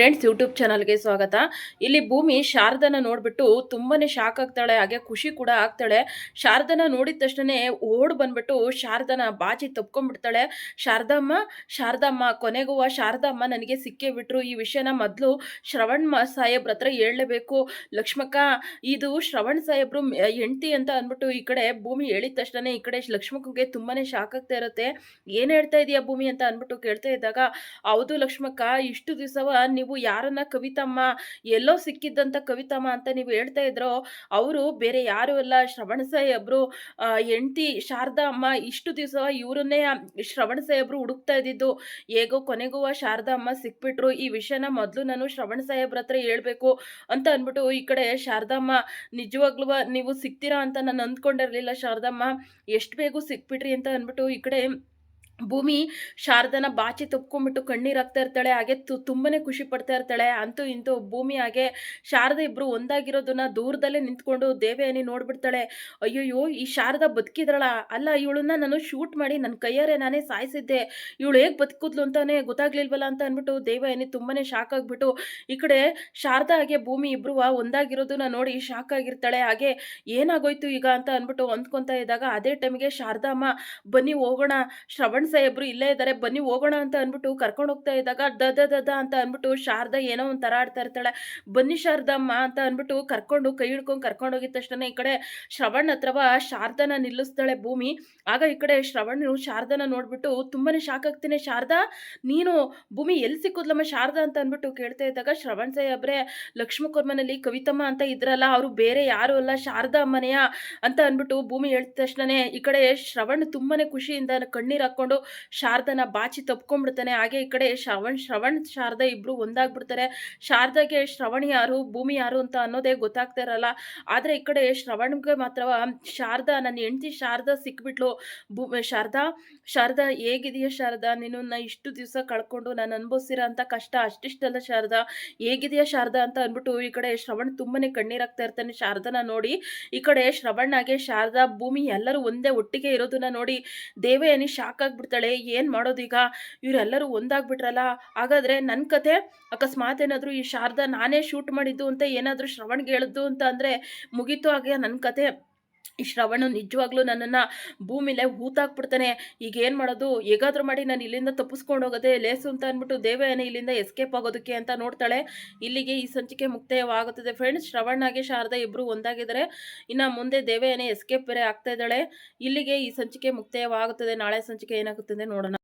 Friends YouTube ಚಾನಲ್ಗೆ ಸ್ವಾಗತ. ಇಲ್ಲಿ ಭೂಮಿ ಶಾರದನ ನೋಡ್ಬಿಟ್ಟು ತುಂಬಾ ಶಾಕ್ ಆಗ್ತಾಳೆ, ಹಾಗೆ ಖುಷಿ ಕೂಡ ಆಗ್ತಾಳೆ. ಶಾರದನ ನೋಡಿದ ತಕ್ಷಣ ಓಡ್ ಬಂದ್ಬಿಟ್ಟು ಶಾರದನ ಬಾಚಿ ತಪ್ಕೊಂಡ್ಬಿಡ್ತಾಳೆ. ಶಾರದಮ್ಮ ಶಾರದಮ್ಮ, ಕೊನೆಗೂ ಶಾರದಮ್ಮ ನನಗೆ ಸಿಕ್ಕೇ ಬಿಟ್ರು. ಈ ವಿಷಯನ ಮೊದಲು ಶ್ರವಣ್ ಸಾಹೇಬ್ರ ಹತ್ರ ಹೇಳಲೇಬೇಕು. ಲಕ್ಷ್ಮಕ್ಕ, ಇದು ಶ್ರವಣ್ ಸಾಹೇಬ್ರು ಹೆಂಡ್ತಿ ಅಂತ ಅಂದ್ಬಿಟ್ಟು ಈ ಕಡೆ ಭೂಮಿ ಹೇಳಿದ ತಕ್ಷಣ ಈ ಕಡೆ ಲಕ್ಷ್ಮಕ್ಕಗೆ ತುಂಬಾ ಶಾಕ್ ಆಗ್ತಾ ಇರುತ್ತೆ. ಏನು ಹೇಳ್ತಾ ಇದೆಯಾ ಭೂಮಿ ಅಂತ ಅಂದ್ಬಿಟ್ಟು ಕೇಳ್ತಾ ಇದ್ದಾಗ, ಹೌದು ಲಕ್ಷ್ಮಕ್ಕ, ಇಷ್ಟು ದಿವಸವ ನೀವು ಯಾರನ್ನ ಕವಿತಮ್ಮ, ಎಲ್ಲೋ ಸಿಕ್ಕಿದ್ದಂಥ ಕವಿತಮ್ಮ ಅಂತ ನೀವು ಹೇಳ್ತಾ ಇದ್ರೋ, ಅವರು ಬೇರೆ ಯಾರು ಅಲ್ಲ ಶ್ರವಣ ಸಾಹೇಬ್ರು ಹೆಂಡತಿ ಶಾರದಾ ಅಮ್ಮ ಇಷ್ಟು ದಿವಸ ಇವರನ್ನೇ ಶ್ರವಣ ಸಾಹೇಬ್ರು ಹುಡುಕ್ತಾ ಇದ್ದಿದ್ದು. ಹೇಗೋ ಕೊನೆಗೂ ಶಾರದಾ ಅಮ್ಮ ಸಿಕ್ಬಿಟ್ರು. ಈ ವಿಷಯನ ಮೊದಲು ನಾನು ಶ್ರವಣ ಸಾಹೇಬ್ರ ಹತ್ರ ಹೇಳ್ಬೇಕು ಅಂತ ಅಂದ್ಬಿಟ್ಟು ಈ ಕಡೆ ಶಾರದಮ್ಮ ನಿಜವಾಗ್ಲೂ ನೀವು ಸಿಗ್ತೀರಾ ಅಂತ ನಾನು ಅಂದ್ಕೊಂಡಿರಲಿಲ್ಲ. ಶಾರದಮ್ಮ ಎಷ್ಟು ಬೇಗ ಸಿಕ್ಬಿಟ್ರಿ ಅಂತ ಅಂದ್ಬಿಟ್ಟು ಈ ಕಡೆ ಭೂಮಿ ಶಾರದನ ಬಾಚಿ ತಪ್ಕೊಂಡ್ಬಿಟ್ಟು ಕಣ್ಣೀರು ಹಾಕ್ತಾ ಇರ್ತಾಳೆ, ಹಾಗೆ ತು ತುಂಬನೇ ಖುಷಿ ಪಡ್ತಾ ಇರ್ತಾಳೆ. ಅಂತೂ ಇಂತೂ ಭೂಮಿ ಹಾಗೆ ಶಾರದ ಇಬ್ಬರು ಒಂದಾಗಿರೋದನ್ನ ದೂರದಲ್ಲೇ ನಿಂತ್ಕೊಂಡು ದೇವಯಾನಿ ನೋಡ್ಬಿಡ್ತಾಳೆ. ಅಯ್ಯೋಯ್ಯೋ, ಈ ಶಾರದ ಬದುಕಿದ್ರಳ ಅಲ್ಲ, ಇವಳನ್ನ ನಾನು ಶೂಟ್ ಮಾಡಿ ನನ್ನ ಕೈಯಾರೆ ನಾನೇ ಸಾಯಿಸಿದ್ದೆ. ಇವಳು ಹೇಗೆ ಬದುಕಿದ್ಲು ಅಂತಾನೆ ಗೊತ್ತಾಗ್ಲಿಲ್ವಲ್ಲ ಅಂತ ಅಂದ್ಬಿಟ್ಟು ದೇವಯಾನಿ ತುಂಬನೇ ಶಾಕ್ ಆಗ್ಬಿಟ್ಟು, ಈ ಕಡೆ ಶಾರದಾ ಹಾಗೆ ಭೂಮಿ ಇಬ್ಬರು ಒಂದಾಗಿರೋದನ್ನ ನೋಡಿ ಶಾಕ್ ಆಗಿರ್ತಾಳೆ. ಹಾಗೆ ಏನಾಗೋಯ್ತು ಈಗ ಅಂತ ಅಂದ್ಬಿಟ್ಟು ಅಂದ್ಕೊಂತ ಇದ್ದಾಗ ಅದೇ ಟೈಮ್ಗೆ ಶಾರದಾ ಅಮ್ಮ, ಬನ್ನಿ ಹೋಗೋಣ, ಶ್ರವಣ್ ಸಾಹೇಬ್ರು ಇಲ್ಲೇ ಇದ್ದಾರೆ ಬನ್ನಿ ಹೋಗೋಣ ಅಂತ ಅಂದ್ಬಿಟ್ಟು ಕರ್ಕೊಂಡು ಹೋಗ್ತಾ ಇದ್ದಾಗ ದದ ದದ ಅಂತ ಅಂದ್ಬಿಟ್ಟು ಶಾರದಾ ಏನೋ ಒಂದು ಥರ ಆಡ್ತಾ ಇರ್ತಾಳೆ. ಬನ್ನಿ ಶಾರದಮ್ಮ ಅಂತ ಅಂದ್ಬಿಟ್ಟು ಕರ್ಕೊಂಡು ಕೈ ಹಿಡ್ಕೊಂಡು ಕರ್ಕೊಂಡು ಹೋಗಿದ ತಕ್ಷಣ ಈ ಕಡೆ ಶ್ರವಣ್ ಹತ್ರವ ಶಾರದನ ನಿಲ್ಲಿಸ್ತಾಳೆ ಭೂಮಿ. ಆಗ ಈ ಕಡೆ ಶ್ರವಣ್ ಶಾರದನ ನೋಡ್ಬಿಟ್ಟು ತುಂಬಾನೇ ಶಾಕ್ ಆಗ್ತೀನಿ, ಶಾರದಾ, ನೀನು ಭೂಮಿ ಎಲ್ಲಿ ಸಿಕ್ಕೋದ್ಲಮ್ಮ ಶಾರದಾ? ಅಂತ ಅಂದ್ಬಿಟ್ಟು ಕೇಳ್ತಾ ಇದ್ದಾಗ ಶ್ರವಣ್ ಸಾಹೇಬ್ರೆ ಲಕ್ಷ್ಮಕೊರ್ಮನಲ್ಲಿ ಕವಿತಮ್ಮ ಅಂತ ಇದ್ರಲ್ಲ, ಅವರು ಬೇರೆ ಯಾರು ಅಲ್ಲ, ಶಾರದಾ ಮನೆಯ ಅಂತ ಅಂದ್ಬಿಟ್ಟು ಭೂಮಿ ಹೇಳಿದ ತಕ್ಷಣನೇ ಈ ಕಡೆ ಶ್ರವಣ್ ತುಂಬಾನೇ ಖುಷಿಯಿಂದ ಕಣ್ಣೀರು ಹಾಕೊಂಡು ಶಾರದನ ಬಾಚಿ ತಪ್ಕೊಂಡ್ಬಿಡ್ತಾನೆ. ಹಾಗೆ ಈ ಕಡೆ ಶ್ರವಣ್ ಶ್ರವಣ್, ಶಾರದ ಇಬ್ರು ಒಂದಾಗ್ಬಿಡ್ತಾರೆ. ಶಾರದಾಗೆ ಶ್ರವಣ್ ಯಾರು, ಭೂಮಿ ಯಾರು ಅಂತ ಅನ್ನೋದೇ ಗೊತ್ತಾಗ್ತಾ ಇರಲ್ಲ. ಆದರೆ ಈ ಕಡೆ ಶ್ರವಣ್ಗೆ ಮಾತ್ರ ಶಾರದ, ನನ್ನ ಹೆಂಡತಿ ಶಾರದ ಸಿಕ್ಬಿಟ್ಲು. ಭೂ, ಶಾರದಾ ಶಾರದಾ ಹೇಗಿದೆಯಾ ಶಾರದಾ? ನಾ ಇಷ್ಟು ದಿವಸ ಕಳ್ಕೊಂಡು ನಾನು ಅನುಭವಿಸಿರೋ ಅಂತ ಕಷ್ಟ ಅಷ್ಟಿಷ್ಟಲ್ಲ ಶಾರದಾ. ಹೇಗಿದೆಯಾ ಶಾರದಾ ಅಂತ ಅಂದ್ಬಿಟ್ಟು ಈ ಕಡೆ ಶ್ರವಣ್ ತುಂಬಾನೇ ಕಣ್ಣೀರಾಗ್ತಾ ಇರ್ತಾನೆ ಶಾರದನ ನೋಡಿ. ಈ ಕಡೆ ಶ್ರವಣ್ಣಾಗೆ ಶಾರದಾ, ಭೂಮಿ ಎಲ್ಲರೂ ಒಂದೇ ಒಟ್ಟಿಗೆ ಇರೋದನ್ನ ನೋಡಿ ದೇವಯಾನಿ ಶಾಕ್ ಆಗ್ಬಿಡ್ತಾಳೆ ಏನು ಮಾಡೋದೀಗ? ಇವರೆಲ್ಲರೂ ಒಂದಾಗ್ಬಿಟ್ರಲ್ಲ? ಹಾಗಾದ್ರೆ ನನ್ನ ಕತೆ? ಅಕಸ್ಮಾತ್ ಏನಾದರೂ ಈ ಶಾರದಾ ನಾನೇ ಶೂಟ್ ಮಾಡಿದ್ದು ಅಂತ ಏನಾದರೂ ಶ್ರವಣ್ಗೆ ಹೇಳಿದ್ದು ಅಂತ ಅಂದರೆ ಮುಗೀತು ಹಾಗೆ ನನ್ನ ಕತೆ? ಈ ಶ್ರವಣ ನಿಜವಾಗ್ಲೂ ನನ್ನನ್ನು ಭೂಮಿಲೆ ಹೂತಾಕ್ಬಿಡ್ತಾನೆ. ಈಗ ಏನು ಮಾಡೋದು? ಹೇಗಾದ್ರೂ ಮಾಡಿ ನಾನು ಇಲ್ಲಿಂದ ತಪ್ಪಿಸ್ಕೊಂಡು ಹೋಗೋದೇ ಲೇಸು ಅಂತ ಅಂದ್ಬಿಟ್ಟು ದೇವಯಾನಿ ಇಲ್ಲಿಂದ ಎಸ್ಕೇಪ್ ಆಗೋದಕ್ಕೆ ಅಂತ ನೋಡ್ತಾಳೆ. ಇಲ್ಲಿಗೆ ಈ ಸಂಚಿಕೆ ಮುಕ್ತಾಯವಾಗುತ್ತದೆ. ಫ್ರೆಂಡ್ಸ್ ಶ್ರವಣಾಗೆ ಶಾರದಾ ಇಬ್ಬರು ಒಂದಾಗಿದ್ದಾರೆ. ಇನ್ನು ಮುಂದೆ ದೇವಯಾನಿ ಎಸ್ಕೇಪ್ ಬೇರೆ ಆಗ್ತಾ ಇದ್ದಾಳೆ. ಇಲ್ಲಿಗೆ ಈ ಸಂಚಿಕೆ ಮುಕ್ತಾಯವಾಗುತ್ತದೆ. ನಾಳೆ ಸಂಚಿಕೆ ಏನಾಗುತ್ತದೆ ನೋಡೋಣ.